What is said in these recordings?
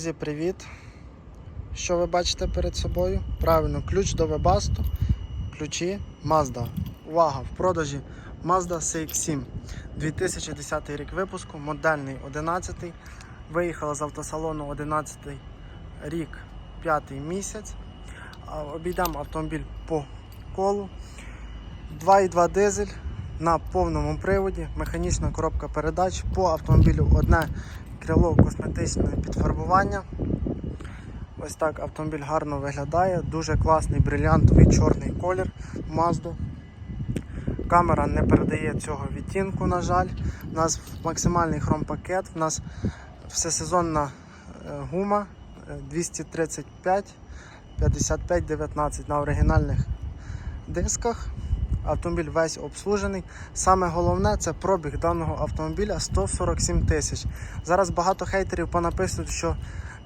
Друзі, привіт! Що ви бачите перед собою? Правильно, ключ до Webasto, ключі Mazda. Увага! В продажі Mazda CX-7 2010 рік випуску, модельний 11. Виїхала з автосалону 11 рік, 5 місяць. Обійдемо автомобіль по колу. 2,2 дизель на повному приводі, механічна коробка передач. По автомобілю одне крило косметичне підфарбування. Ось так автомобіль гарно виглядає. Дуже класний брилянтовий чорний колір Mazda. Камера не передає цього відтінку, на жаль. У нас максимальний хромпакет, у нас всесезонна е, гума е, 235 55 19 на оригінальних дисках. Автомобіль весь обслужений. Саме головне це пробіг даного автомобіля 147 тисяч. Зараз багато хейтерів понаписують, що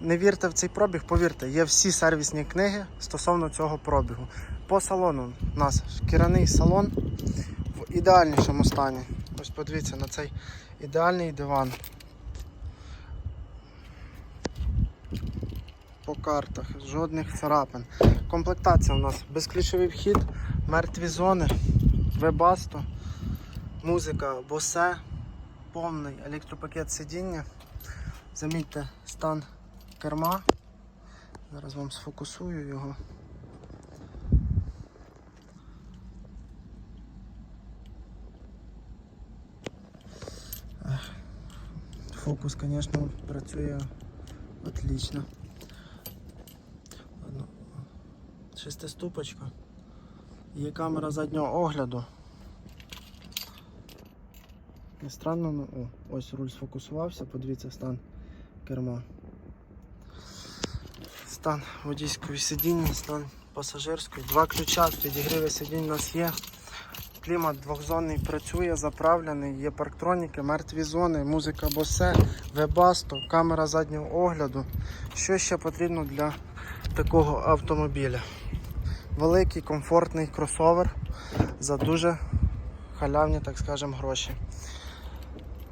не вірте в цей пробіг. Повірте, є всі сервісні книги стосовно цього пробігу. По салону у нас шкіряний салон в ідеальнішому стані. Ось подивіться на цей ідеальний диван. По картах, жодних царапин. Комплектація у нас безключовий вхід, мертві зони, вебасто, музика Bose, повний електропакет сидіння. Замітьте стан керма. Зараз вам сфокусую його. Фокус, звісно, працює отлично. Шестиступочка. Є камера заднього огляду. Не странно, ну о, ось руль сфокусувався, подивіться стан керма. Стан водійської сидіння, стан пасажирської. Два ключа, підігріви сидінь у нас є. Клімат двохзонний працює, заправлений, є парктроніки, мертві зони, музика Bose, вебасто, камера заднього огляду. Що ще потрібно для такого автомобіля? Великий комфортний кросовер за дуже халявні, так скажемо, гроші.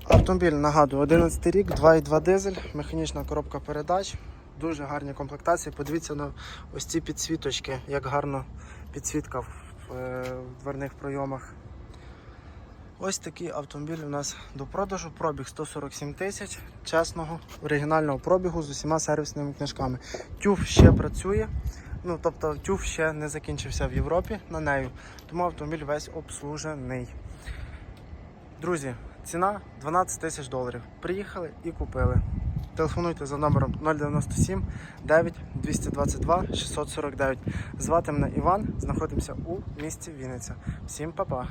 Автомобіль, нагадую, 11 рік, 2,2 дизель, механічна коробка передач, дуже гарні комплектації. Подивіться на ось ці підсвіточки, як гарно підсвітка в, е, в дверних пройомах. Ось такий автомобіль у нас до продажу. Пробіг 147 тисяч чесного оригінального пробігу з усіма сервісними книжками. TÜV ще працює. Ну, тобто тюф ще не закінчився в Європі на нею, тому автомобіль весь обслужений. Друзі, ціна 12 тисяч доларів. Приїхали і купили. Телефонуйте за номером 097 9 222 649. Звати мене Іван, знаходимося у місті Вінниця. Всім па-па!